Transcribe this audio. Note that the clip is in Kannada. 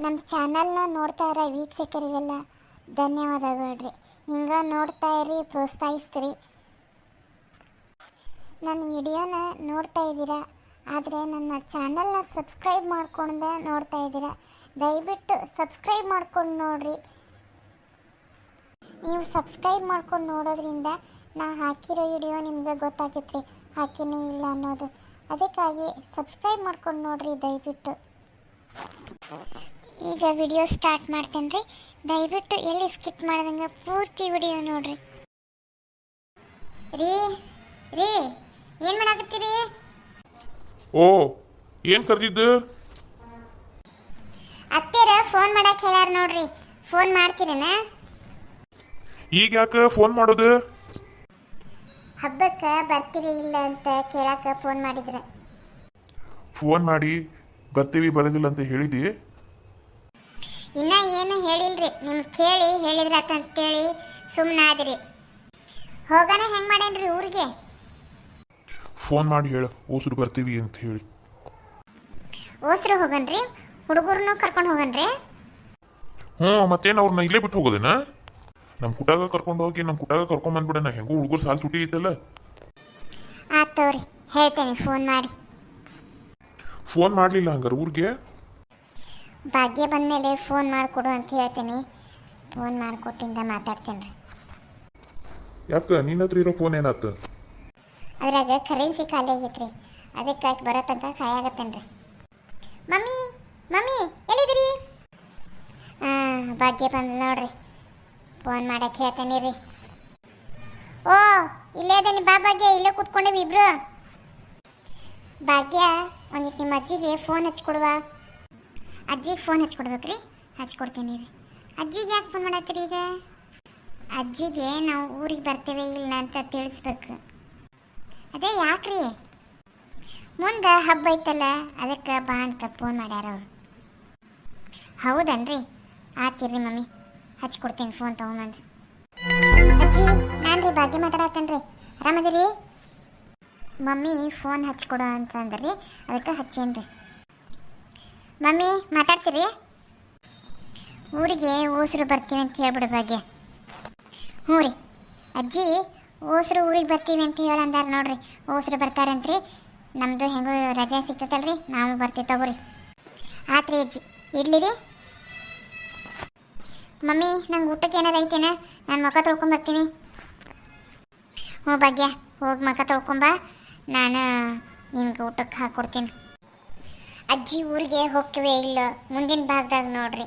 ನಮ್ಮ ಚಾನಲ್ನ ನೋಡ್ತಾ ಇರೋ ವೀಕ್ಷಕರಿಗೆಲ್ಲ ಧನ್ಯವಾದಗಳು ರೀ ಹಿಂಗೆ ನೋಡ್ತಾ ಇರಿ, ಪ್ರೋತ್ಸಾಹಿಸ್ತೀರಿ. ನನ್ನ ವಿಡಿಯೋನ ನೋಡ್ತಾ ಇದ್ದೀರಾ? ಆದರೆ ನನ್ನ ಚಾನಲ್ನ ಸಬ್ಸ್ಕ್ರೈಬ್ ಮಾಡ್ಕೊಂಡು ನೋಡ್ತಾ ಇದ್ದೀರಾ? ದಯವಿಟ್ಟು ಸಬ್ಸ್ಕ್ರೈಬ್ ಮಾಡ್ಕೊಂಡು ನೋಡ್ರಿ. ನೀವು ಸಬ್ಸ್ಕ್ರೈಬ್ ಮಾಡ್ಕೊಂಡು ನೋಡೋದ್ರಿಂದ ನಾ ಹಾಕಿರೋ ವಿಡಿಯೋ ನಿಮ್ಗೆ ಗೊತ್ತಾಗುತ್ತೆ ರೀ ಹಾಕಿನೇ ಇಲ್ಲ ಅನ್ನೋದು. ಅದಕ್ಕಾಗಿ ಸಬ್ಸ್ಕ್ರೈಬ್ ಮಾಡ್ಕೊಂಡು ನೋಡ್ರಿ ದಯವಿಟ್ಟು. ಈಗ ವಿಡಿಯೋ ಸ್ಟಾರ್ಟ್ ಮಾಡ್ತೇನೆ ರೀ ದಯವಿಟ್ಟು ಎಲ್ಲಿ ಸ್ಕಿಪ್ ಮಾಡ್ದಂಗೆ ಪೂರ್ತಿ ವಿಡಿಯೋ ನೋಡ್ರಿ. ರೀ ರೀ ಏನು ಮಾಡಾಕತ್ತೀರಿ? ಓ ಏನು ಕರೆದಿದ್ದು? ಅತ್ತೆರ ಫೋನ್ ಮಾಡಕ್ಕೆ ಹೇಳ್ಯಾರ ನೋಡ್ರಿ. ಫೋನ್ ಮಾಡ್ತೀರೇನ? ಈಗ ಯಾಕೆ ಫೋನ್ ಮಾಡೋದು? ಹಬ್ಬಕ್ಕೆ ಬರ್ತೀರಿ ಇಲ್ಲ ಅಂತ ಕೇಳಕ್ಕೆ ಫೋನ್ ಮಾಡಿದ್ರೆ. ಫೋನ್ ಮಾಡಿ ಬರ್ತೀವಿ ಬರೋದಿಲ್ಲ ಅಂತ ಹೇಳಿದಿ? ಹೇಳಿಲ್ರಿ. ನಿಮ್ಗೆ ಕೇಳಿ ಸುಮ್ಮನೆ ಸುಮ್ಮನಾದ್ರಿ ಹೋಗೋಣ ಹೆಂಗ್ ಮಾಡೇನ್ರಿ ಊರಿಗೆ? ಫೋನ್ ಮಾಡಿ ಹೇಳು ಓಸರು ಬರ್ತೀವಿ ಅಂತ ಹೇಳಿ. ಓಸ್ರು ಹೋಗನ್ರಿ ಹುಡುಗರನ್ನು ಕರ್ಕೊಂಡು ಹೋಗನ್ರಿ. ಹ್ಞೂ ಮತ್ತೇನು ಅವ್ರನ್ನ ಇಲ್ಲೇ ಬಿಟ್ಟು ಹೋಗೋದೇನ? ನಮ್ಮ ಕುಟಾಗ ಕರ್ಕೊಂಡು ಹೋಗಿ ನಮ್ಮ ಕುಟಾಗ ಕರ್ಕೊಂಡು ಬಂದ್ಬಿಡೋಣ ಹೆಂಗೂ ಹುಡುಗರು ಸಾಲ ಸುಟಿ ಐತಲ್ಲ. ತೋರಿ ಹೇಳ್ತೇನೆ ಫೋನ್ ಮಾಡಿ. ಫೋನ್ ಮಾಡಲಿಲ್ಲ ಹಂಗಾರೆ ಊರಿಗೆ? ಭಾಗ್ಯ ಬಂದಮೇಲೆ ಫೋನ್ ಮಾಡಿಕೊಡು ಅಂತ ಹೇಳ್ತೀನಿ. ಫೋನ್ ಮಾಡಿಕೊಟ್ಟಿಂದ ಮಾತಾಡ್ತೇನೆ ರೀ ಯಾಕೆ? ನಿನ್ನ ಹತ್ರ ಇರೋ ಫೋನ್ ಏನಾಯ್ತು? ಅದ್ರಾಗ ಕರೆನ್ಸಿ ಖಾಲಿ ಆಗೈತ್ರಿ. ಅದಕ್ಕೆ ಬರೋ ತನಕ ಖಾಯ ರೀ ಮಮ್ಮಿ ಮಮ್ಮಿ ಎಲ್ಲಿದ್ದೀರಿ? ಹಾಂ ಭಾಗ್ಯ ಬಂದ ನೋಡ್ರಿ. ಫೋನ್ ಮಾಡಕ್ಕೆ ಹೇಳ್ತೇನೆ ರೀ ಓ ಇಲ್ಲೇ ಅದೇನಿ ಬಾ ಭಾಗ್ಯ ಇಲ್ಲೇ ಕೂತ್ಕೊಂಡೇವಿ ಇಬ್ರು. ಭಾಗ್ಯ ಒಂದಿಟ್ಟು ನಿಮ್ಮ ಅಜ್ಜಿಗೆ ಫೋನ್ ಹಚ್ಕೊಡುವ. ಅಜ್ಜಿಗೆ ಫೋನ್ ಹಚ್ಕೊಡ್ಬೇಕು ರೀ ಹಚ್ಕೊಡ್ತೀನಿ ರೀ. ಅಜ್ಜಿಗೆ ಯಾಕೆ ಫೋನ್ ಮಾಡತ್ತೀರಿ ಈಗ? ಅಜ್ಜಿಗೆ ನಾವು ಊರಿಗೆ ಬರ್ತೇವೆ ಇಲ್ಲ ಅಂತ ತಿಳಿಸ್ಬೇಕು. ಅದೇ ಯಾಕ್ರಿ? ಮುಂದೆ ಹಬ್ಬ ಐತಲ್ಲ, ಅದಕ್ಕೆ ಬಾ ಅಂತ ಫೋನ್ ಮಾಡ್ಯಾರ ಅವ್ರು. ಹೌದನ್ರಿ? ಆತಿರ್ರಿ ಮಮ್ಮಿ. ಹಚ್ಕೊಡ್ತೀನಿ ಫೋನ್ ತೊಗೊಂಬಂದು. ಅಜ್ಜಿ ನಾನು ರೀ ಭಾಗ್ಯ ಮಾತಾಡತ್ತೇನ್ರಿ. ಆರಾಮದಿರಿ? Mummy phone ಹಚ್ಕೊಡು ಅಂತಂದ್ರಿ. ಅದಕ್ಕೆ ಹಚ್ಚೇನ್ರಿ. ಮಮ್ಮಿ, ಮಾತಾಡ್ತೀರಿ? ಊರಿಗೆ ಓಸರು ಬರ್ತೀವಿ ಅಂತ ಹೇಳ್ಬಿಡು ಭಾಗ್ಯ ಹ್ಞೂ ರೀ. ಅಜ್ಜಿ, ಓಸ್ರು ಊರಿಗೆ ಬರ್ತೀವಿ ಅಂತ ಹೇಳಂದಾರ ನೋಡ್ರಿ. ಓಸ್ರು ಬರ್ತಾರಂತ್ರಿ. ನಮ್ಮದು ಹೆಂಗೋ ರಜೆ ಸಿಗ್ತೈತಲ್ರಿ ನಾವು ಬರ್ತೀವಿ ತಗೋರಿ. ಆತ್ರಿ ಅಜ್ಜಿ, ಇಡ್ಲಿ ರೀ? ಮಮ್ಮಿ, ನಂಗೆ ಊಟಕ್ಕೆ ಏನಾರು ಐತೇನ? ನಾನು ಮುಖ ತೊಳ್ಕೊಂಬರ್ತೀನಿ ಹ್ಞೂ ಭಾಗ್ಯ, ಹೋಗಿ ಮುಖ ತೊಳ್ಕೊಂಬ ನಾನು ನಿಮ್ಗೆ ಊಟಕ್ಕೆ ಹಾಕ್ಕೊಡ್ತೀನಿ ಅಜ್ಜಿ ಊರಿಗೆ ಹೋಗ್ತೀವಿ ಇಲ್ಲ? ಮುಂದಿನ ಭಾಗದಾಗ ನೋಡ್ರಿ.